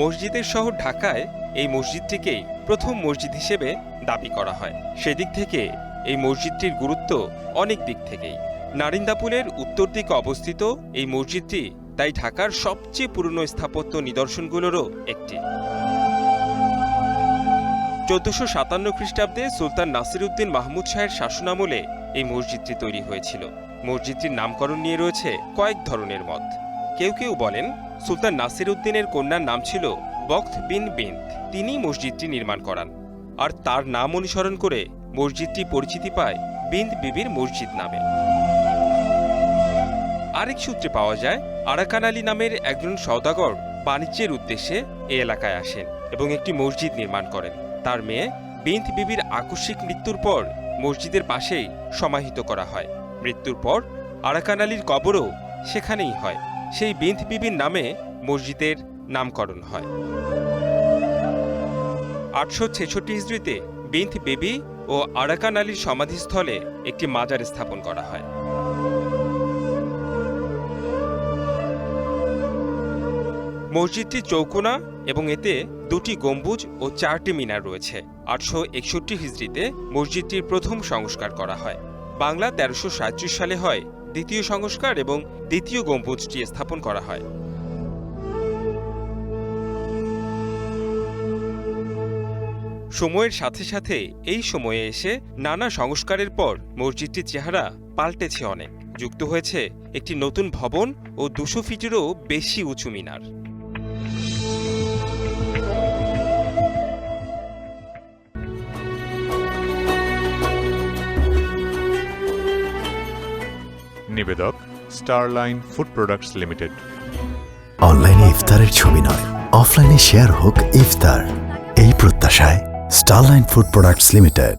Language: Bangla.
মসজিদের শহর ঢাকায় এই মসজিদটিকেই প্রথম মসজিদ হিসেবে দাবি করা হয়। সেদিক থেকে এই মসজিদটির গুরুত্ব অনেক দিক থেকেই। নারিন্দাপুলের উত্তর দিকে অবস্থিত এই মসজিদটি তাই ঢাকার সবচেয়ে পুরনো স্থাপত্য নিদর্শনগুলোরও একটি। চোদ্দশো সাতান্ন খ্রিস্টাব্দে সুলতান নাসিরউদ্দিন মাহমুদ শাহের শাসনামলে এই মসজিদটি তৈরি হয়েছিল। মসজিদটির নামকরণ নিয়ে রয়েছে কয়েক ধরনের মত। কেউ কেউ বলেন, সুলতান নাসিরউদ্দিনের কন্যার নাম ছিল বখত বিন বিন্ত তিনি মসজিদটি নির্মাণ করান। আর তার নাম অনুসরণ করে মসজিদটি পরিচিতি পায় বিন্দ বিবির মসজিদ নামে। আরেক সূত্রে পাওয়া যায়, আরাকান আলী নামের একজন সওদাগর বাণিজ্যের উদ্দেশ্যে এ এলাকায় আসেন এবং একটি মসজিদ নির্মাণ করেন। তার মেয়ে বিন্দ বিবির আকস্মিক মৃত্যুর পর মসজিদের পাশেই সমাহিত করা হয়। মৃত্যুর পর আরাকান আলীর কবরও সেখানেই হয়। সেই বিন্ত বিবির নামে মসজিদের নামকরণ হয়। আটশো ছেষট্টি হিজড়িতে বিন্ত বেবি ও আরাকান আলীর সমাধিস্থলে একটি মাজার স্থাপন করা হয়। মসজিদটি চৌকোনা এবং এতে দুটি গম্বুজ ও চারটি মিনার রয়েছে। আটশো একষট্টি হিজড়িতে মসজিদটির প্রথম সংস্কার করা হয়। বাংলা তেরোশো সালে হয় দ্বিতীয় সংস্কার এবং দ্বিতীয় গম্বুজটি স্থাপন করা হয়। সময়ের সাথে সাথে এই সময়ে এসে নানা সংস্কারের পর মসজিদটির চেহারা পাল্টেছে অনেক। যুক্ত হয়েছে একটি নতুন ভবন ও দুশো ফিটেরও বেশি উঁচু মিনার। নিবেদক স্টারলাইন ফুড প্রোডাক্টস লিমিটেড অনলাইনে ইফতারের ছবি নয়, অফলাইনে শেয়ার হোক ইফতার। এই প্রত্যাশায় স্টারলাইন ফুড প্রোডাক্টস লিমিটেড